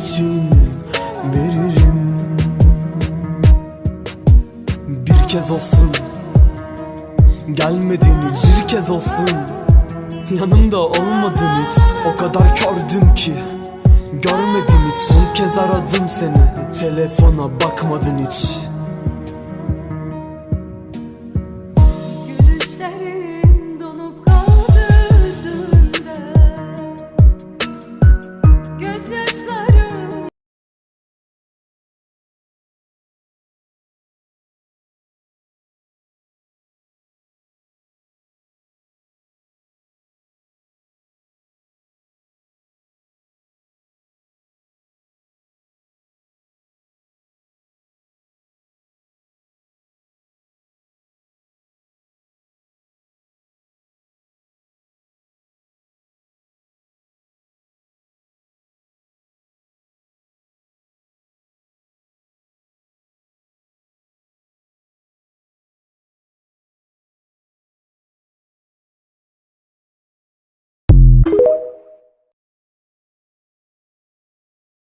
için veririm. Bir kez olsun Gelmedin hiç. Bir kez olsun Yanımda olmadın hiç. O kadar kördün ki Görmedim hiç. Son kez aradım seni Telefona bakmadın hiç. Gülüşlerin